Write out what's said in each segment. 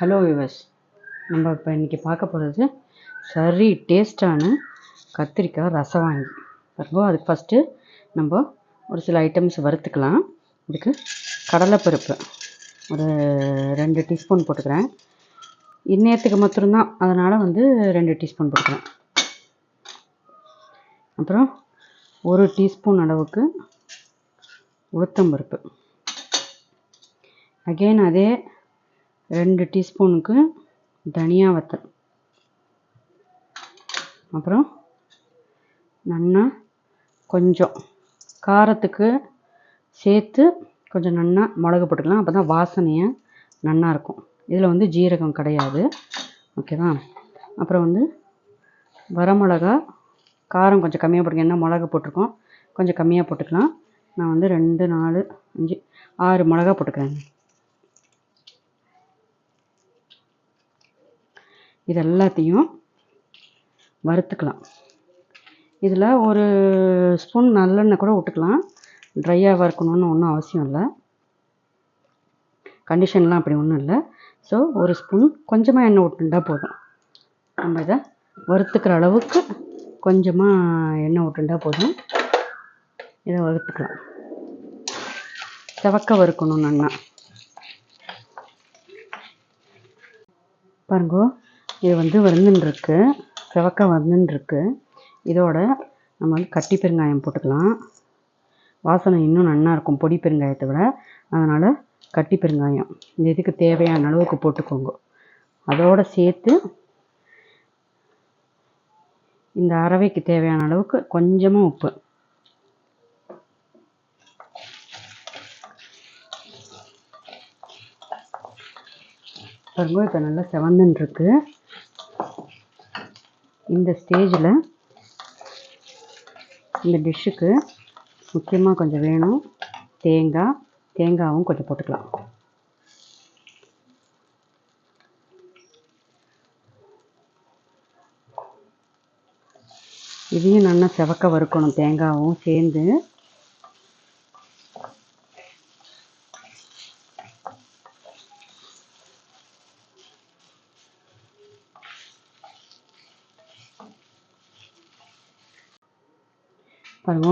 Hello விவஸ் நம்ம இப்போ இன்றைக்கி பார்க்க போகிறது சரி டேஸ்ட்டான கத்திரிக்காய் ரசம் வாங்கி வரும்போது அதுக்கு ஃபஸ்ட்டு நம்ம ஒரு சில ஐட்டம்ஸ் வறுத்துக்கலாம். இதுக்கு கடலைப்பருப்பு ஒரு ரெண்டு டீஸ்பூன் போட்டுக்கிறேன். இந்நேரத்துக்கு மாத்திரம்தான். அதனால் வந்து ரெண்டு டீஸ்பூன் போட்டுக்கிறேன். அப்புறம் ஒரு டீஸ்பூன் அளவுக்கு உளுத்தம்பருப்பு. அகெயின் அதே ரெண்டு டீஸ்பூனுக்கு தனியா வத்தல். அப்புறம் நன்னா கொஞ்சம். காரத்துக்கு சேர்த்து கொஞ்சம் நன்னா மிளகு போட்டுக்கலாம். அப்போ தான் வாசனையாக நன்னா இருக்கும். இதில் வந்து ஜீரகம் கிடையாது. ஓகேவா? அப்புறம் வந்து வரமிளகா காரம் கொஞ்சம் கம்மியாக போட்டுக்கோங்க என்ன மிளகு போட்டிருக்கோம். கொஞ்சம் கம்மியாக போட்டுக்கலாம். நான் வந்து ரெண்டு நாலு அஞ்சு ஆறு மிளகா போட்டுக்கிறேன். இது எல்லாத்தையும் வறுத்துக்கலாம். இதில் ஒரு ஸ்பூன் நல்லெண்ணெய் கூட விட்டுக்கலாம். ட்ரையாக வறுக்கணுன்னு ஒன்றும் அவசியம் இல்லை. கண்டிஷன்லாம் அப்படி ஒன்றும் இல்லை. ஸோ ஒரு ஸ்பூன் கொஞ்சமாக எண்ணெய் விட்டுண்டா போதும். நம்ம இதை வறுத்துக்கிற அளவுக்கு கொஞ்சமாக எண்ணெய் விட்டுண்டா போதும். இதை வறுத்துக்கலாம். செவக்க வறுக்கணும் நல்லா. பாருங்கோ. இது வந்து வந்துன்ருக்கு செவக்க வந்துன்ருக்கு இதோட நம்ம வந்து கட்டி பெருங்காயம் போட்டுக்கலாம். வாசனை இன்னும் நல்லா இருக்கும் பொடி பெருங்காயத்தை விட. அதனால் கட்டி பெருங்காயம். இந்த இதுக்கு தேவையான அளவுக்கு போட்டுக்கோங்க. அதோடு சேர்த்து இந்த அரவைக்கு தேவையான அளவுக்கு கொஞ்சமாக உப்பு. பாருங்க இப்போ நல்லா இருக்குது இந்த ஸ்டேஜில் இந்த டிஷ்ஷுக்கு முக்கியமாக கொஞ்சம் வேணும். தேங்காய் தேங்காவும் கொஞ்சம் போட்டுக்கலாம். இதையும் நல்லா செவக்க வறுக்கணும். தேங்காவும் சேர்ந்து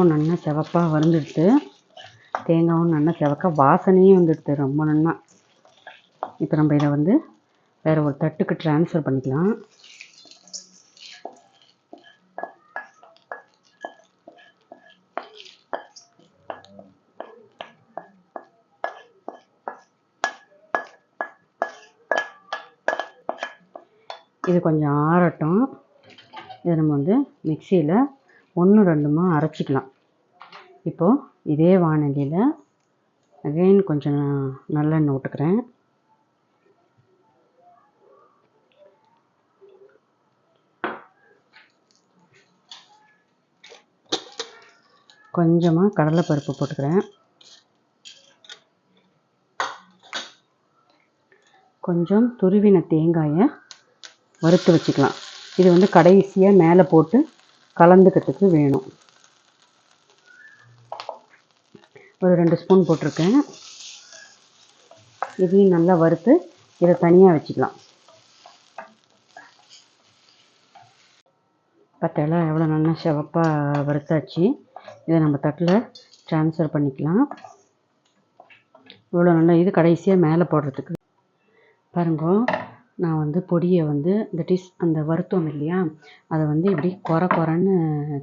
பாருங்க நல்லா செவப்பாக வறுந்துடுத்து. தேங்காயும் நல்லா செவக்க வாசனையும் வந்துடுது ரொம்ப நல்லா. இப்போ நம்ம இதை வந்து வேறு ஒரு தட்டுக்கு ட்ரான்ஸ்ஃபர் பண்ணிக்கலாம். இது கொஞ்சம் ஆறட்டும். இதை நம்ம வந்து மிக்சியில் ஒன்று ரெண்டுமா அரைச்சிக்கலாம். இப்போது இதே வானொலியில் அகைன் கொஞ்சம் நல்லெண்ணெய் விட்டுக்கிறேன் கொஞ்சமாக கடலைப்பருப்பு போட்டுக்கிறேன். கொஞ்சம் துருவின தேங்காயை வறுத்து வச்சுக்கலாம். இது வந்து கடைசியாக மேலே போட்டு கலந்துக்கிறதுக்கு வேணும். ஒரு ரெண்டு ஸ்பூன் போட்டிருக்கேன். இதையும் நல்லா வறுத்து இதை தனியாக வச்சுக்கலாம். பத்தலை எவ்வளோ நல்லா சிவப்பாக வறுத்தாச்சு. இதை நம்ம தட்டில் ட்ரான்ஸ்ஃபர் பண்ணிக்கலாம். இவ்வளோ நல்லா இது கடைசியாக மேலே போடுறதுக்கு. பாருங்கோ நான் வந்து பொடியை வந்து இந்த டிஷ் அந்த வருத்தம் இல்லையா? அதை வந்து இப்படி குறை குறைன்னு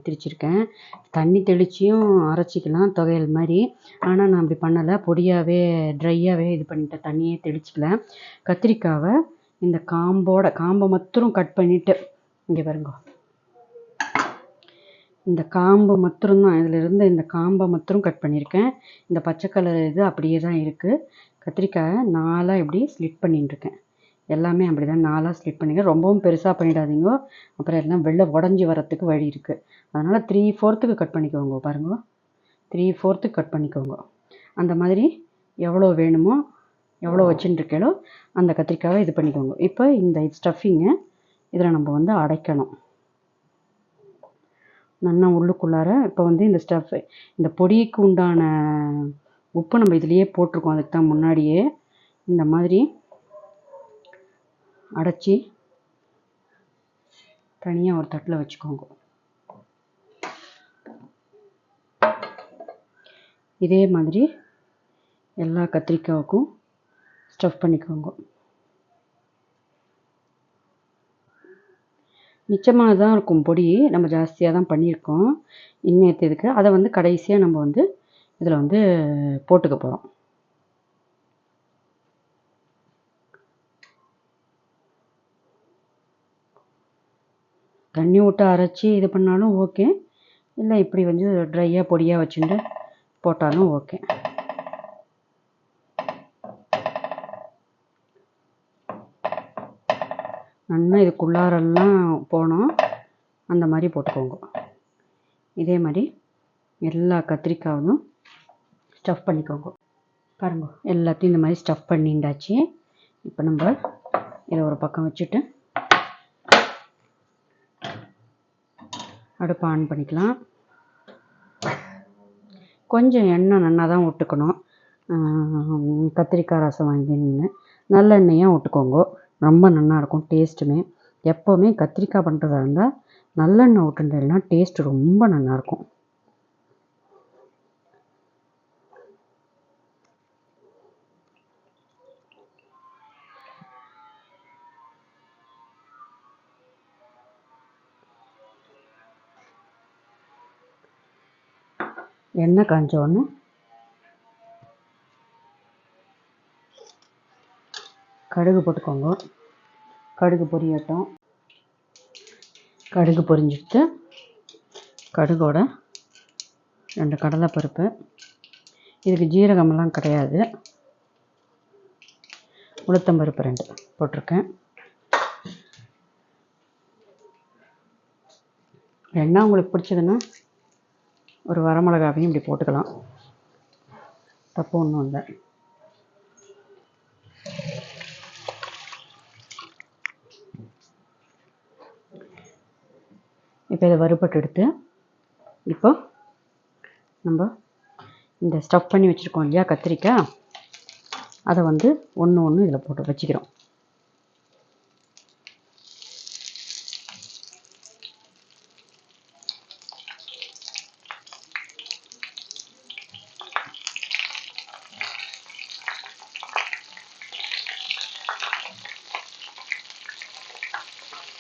திரிச்சிருக்கேன். தண்ணி தெளிச்சியும் அரைச்சிக்கலாம் துவையல் மாதிரி. ஆனால் நான் அப்படி பண்ணலை. பொடியாகவே ட்ரையாகவே இது பண்ணிட்டேன். தண்ணியே தெளிச்சிக்கல. கத்திரிக்காவை இந்த காம்போட காம்பை மாத்திரம் கட் பண்ணிவிட்டு இங்கே பாருங்க. இந்த காம்பு மாத்திரம்தான். இதில் இருந்த இந்த காம்பை மாத்திரம் கட் பண்ணியிருக்கேன் இந்த பச்சை கலர் இது அப்படியே தான் இருக்குது கத்திரிக்காயை நாலாக இப்படி ஸ்லிட் பண்ணிட்டுருக்கேன். எல்லாமே அப்படி தான் நாலாக ஸ்லிட் பண்ணிக்க. ரொம்பவும் பெருசாக பண்ணிடாதீங்க. அப்புறம் எல்லாம் வெளில உடஞ்சி வரத்துக்கு வழி இருக்குது அதனால் த்ரீ ஃபோர்த்துக்கு கட் பண்ணிக்கோங்க பாருங்க. த்ரீ ஃபோர்த்துக்கு கட் பண்ணிக்கோங்க. அந்த மாதிரி எவ்வளோ வேணுமோ எவ்வளோ வச்சுட்டுருக்கீங்களோ அந்த கத்திரிக்காவை இது பண்ணிக்கோங்க. இப்போ இந்த ஸ்டஃபிங்கை இதில் நம்ம வந்து அடைக்கணும். நல்லா உள்ளுக்குள்ளார இப்போ வந்து இந்த ஸ்டஃப் இந்த பொடிக்கு உண்டான உப்பு நம்ம இதுலேயே போட்டிருக்கோம். அதுக்கு தான் முன்னாடியே. இந்த மாதிரி அடைச்சி தனியாக ஒரு தட்டில் வச்சுக்கோங்க. இதே மாதிரி எல்லா கத்திரிக்காவுக்கும் ஸ்டஃப் பண்ணிக்கோங்க. மிச்சமாக தான் இருக்கும் பொடி நம்ம ஜாஸ்தியாக தான் பண்ணியிருக்கோம். இன்னேற்று இதுக்கு அதை வந்து கடைசியாக நம்ம வந்து இதில் வந்து போட்டுக்க போகிறோம் தண்ணி விட்டு அரைச்சி இது பண்ணாலும் ஓகே. இல்லை இப்படி வந்து ட்ரையாக பொடியாக வச்சுட்டு போட்டாலும் ஓகே. நல்லா இதுக்குள்ளாரெல்லாம் போனோம். அந்த மாதிரி போட்டுக்கோங்க. இதே மாதிரி எல்லா கத்திரிக்காயும் ஸ்டஃப் பண்ணிக்கோங்க. பாருங்க எல்லாத்தையும் இந்த மாதிரி ஸ்டஃப் பண்ணிண்டாச்சு. இப்போ நம்ம இதை ஒரு பக்கம் வச்சுட்டு அடுப்பை ஆன் பண்ணிக்கலாம். கொஞ்சம் எண்ணெய் நல்லா தான் விட்டுக்கணும் கத்திரிக்காய் ரசம் வாங்கின்னு நல்லெண்ணெயாக விட்டுக்கோங்க ரொம்ப நல்லாயிருக்கும் டேஸ்ட்டுமே. எப்போவுமே கத்திரிக்காய் பண்ணுறதா இருந்தால் நல்லெண்ணெய் விட்டுட்டேன்னா டேஸ்ட் ரொம்ப நல்லாயிருக்கும் எண்ணெய் காஞ்ச கடுகு போட்டுக்கோங்க. கடுகு பொரியட்டும். கடுகு பொரிஞ்சிட்டு கடுகோட ரெண்டு கடலைப்பருப்பு. இதுக்கு ஜீரகமெல்லாம் கிடையாது. உளுத்தம்பருப்பு ரெண்டு போட்டிருக்கேன். என்ன உங்களுக்கு பிடிச்சதுன்னா? ஒரு வரமிளகாவையும் இப்படி போட்டுக்கலாம். தப்பு ஒன்றும் இல்லை. இப்போ இதை வறுபட்டு எடுத்து இப்போ நம்ம இந்த ஸ்டஃப் பண்ணி வச்சுருக்கோம் இல்லையா கத்திரிக்காய். அதை வந்து ஒன்று ஒன்று இதில் போட்டு வச்சுக்கிறோம்.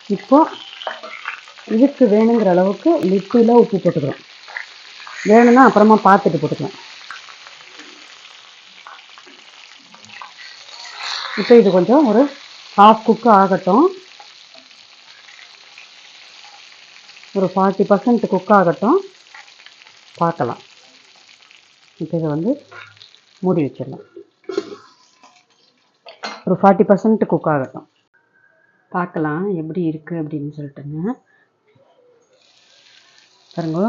இப்போ இதுக்கு வேணுங்கிற அளவுக்கு லிட்டியில் உப்பு போட்டுக்கிறோம். வேணும்னா அப்புறமா பார்த்துட்டு போட்டுக்கலாம். இப்போ இது கொஞ்சம் ஒரு ஹாஃப் குக்கு ஆகட்டும். ஒரு ஃபார்ட்டி பர்சன்ட் குக் ஆகட்டும். பார்க்கலாம். இப்போ இதை வந்து மூடி வச்சிடலாம். ஒரு ஃபார்ட்டி பர்சன்ட் குக் ஆகட்டும். பார்க்கலாம் எப்படி இருக்குது அப்படின்னு சொல்லிட்டுங்க. பாருங்க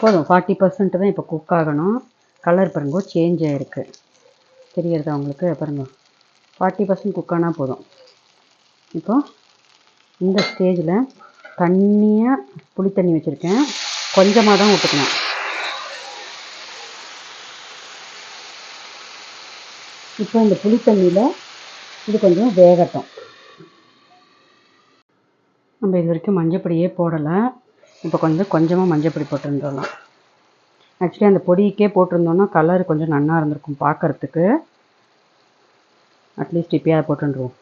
போதும் ஃபார்ட்டி பர்சன்ட் தான் இப்போ குக் ஆகணும். கலர் பாருங்க சேஞ்ச் ஆகிருக்கு தெரியறதா உங்களுக்கு? பாருங்க ஃபார்ட்டி பர்சன்ட் குக் ஆனால் போதும். இப்போ இந்த ஸ்டேஜில் தண்ணியாக புளி தண்ணி வச்சுருக்கேன். கொஞ்சமாக தான் விட்டுக்கணும் இப்போ இந்த புளி தண்ணியில் இது கொஞ்சம் வேகட்டும். நம்ம இது வரைக்கும் மஞ்சப்பொடியே போடலை. இப்போ கொஞ்சம் கொஞ்சமாக மஞ்சப்பொடி போட்டுருந்துடலாம் ஆக்சுவலி அந்த பொடிக்கே போட்டிருந்தோன்னா கலர் கொஞ்சம் நல்லா இருந்திருக்கும் பார்க்கறதுக்கு அட்லீஸ்ட் இப்போயே அதை போட்டுருவோம்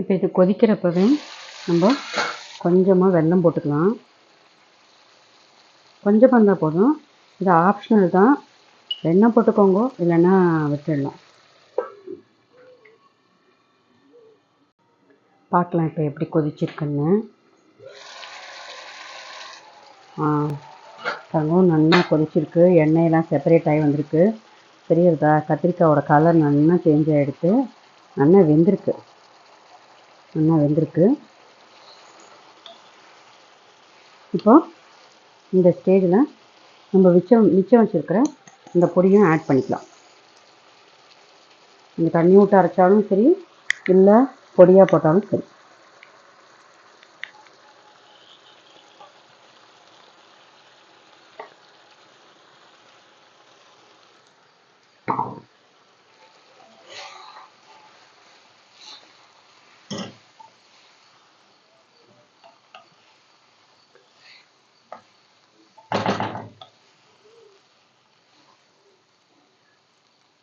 இப்போ இது கொதிக்கிறப்பவே நம்ம கொஞ்சமாக வெல்லம் போட்டுக்கலாம். கொஞ்சமாக இருந்தால் போதும். இது ஆப்ஷனல் தான். வெண்ணெய் போட்டுக்கோங்க இல்லைன்னா விட்டுடலாம். பார்க்கலாம் இப்போ எப்படி கொதிச்சிருக்குன்னு. தங்கம் நல்லா கொதிச்சிருக்கு. எண்ணெயெல்லாம் செப்பரேட் ஆகி வந்திருக்கு. தெரியுறதா கத்திரிக்காயோட கலர் நல்லா சேஞ்ச் ஆகிடுத்து நல்லா வெந்திருக்கு. நல்லா வெந்திருக்கு. இப்போது இந்த ஸ்டேஜில் நம்ம மிச்சம் மிச்சம் வச்சுருக்கிற இந்த பொடியும் ஆட் பண்ணிக்கலாம். இந்த தண்ணி விட்டு அரைச்சாலும் சரி இல்லை பொடியாக போட்டாலும் சரி.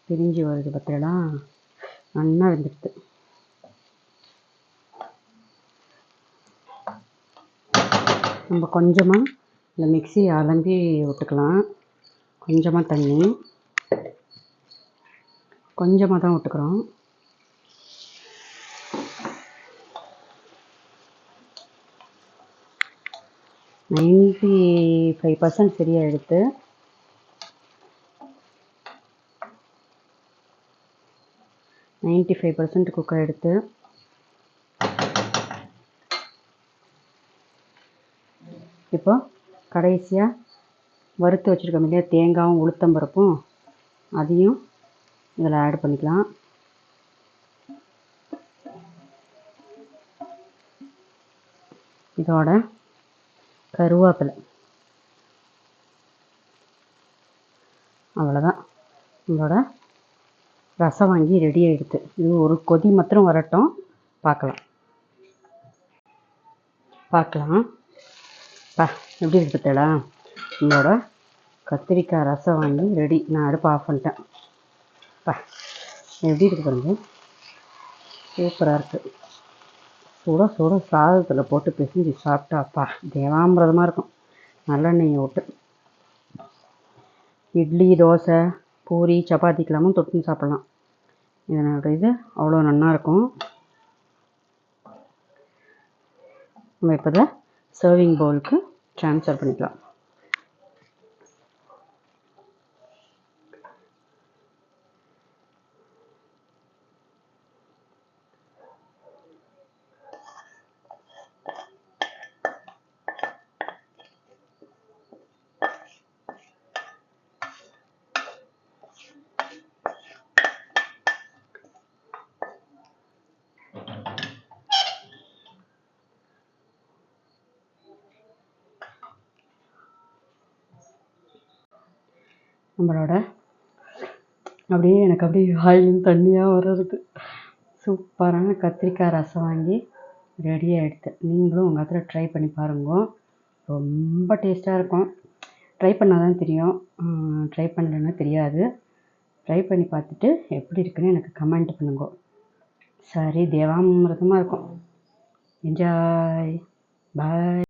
பிரிஞ்சு வருது பார்த்தீங்களா நல்லா வெந்துடுது. நம்ம கொஞ்சமாக இந்த மிக்ஸி அலம்பி விட்டுக்கலாம். கொஞ்சமாக தண்ணி. கொஞ்சமாக தான் விட்டுக்கிறோம். நைன்ட்டி ஃபைவ் பர்சன்ட் சரியாக எடுத்து நைன்ட்டி ஃபைவ் பர்சன்ட் குக் எடுத்து இப்போ கடைசியாக வறுத்து வச்சுருக்கோம் இல்லையா தேங்காயும் உளுத்தம்பருப்பும் அதையும் இதில் ஆட் பண்ணிக்கலாம். இதோட கருவேப்பிலை. அவ்வளோதான் இதோட ரசம் வாங்கி ரெடி ஆகிடுது இது ஒரு கொதி மாத்திரம் வரட்டும். பார்க்கலாம். பார்க்கலாம். பா எப்படி இருக்கு பார்த்தீங்களா நம்மளோட கத்திரிக்காய் ரசம் வாங்கி ரெடி நான் அடுப்பு ஆஃப் பண்ணிட்டேன். பா எப்படி இருக்கு பாருங்க? சூப்பராக இருக்குது சுட சுட சாதத்தில் போட்டு பிசைஞ்சு சாப்பிட்டாப்பா தேவாமிரதமாக இருக்கும். நல்லெண்ணெயை விட்டு. இட்லி தோசை பூரி சப்பாத்திக்கெல்லாமும் தொட்டுன்னு சாப்பிட்லாம். இதனோட இது அவ்வளோ நல்லா இருக்கும். நம்ம இப்போ தான் சர்விங் பவுலுக்கு ட்ரான்ஸ்ஃபர் பண்ணிக்கலாம். நம்மளோட அப்படியே எனக்கு அப்படியே வாயிலும் தண்ணியாக வர்றது. சூப்பரான கத்திரிக்காய் ரசம் வாங்கி ரெடியாக எடுத்தேன். நீங்களும் உங்கள் இடத்துல ட்ரை பண்ணி பாருங்க. ரொம்ப டேஸ்ட்டாக இருக்கும். ட்ரை பண்ணால் தான் தெரியும் ட்ரை பண்ணலன்னா தெரியாது. ட்ரை பண்ணி பார்த்துட்டு எப்படி இருக்குன்னு எனக்கு கமெண்ட் பண்ணுங்க. சரி தேவாமிரதமாக இருக்கும். என்ஜாய் பாய்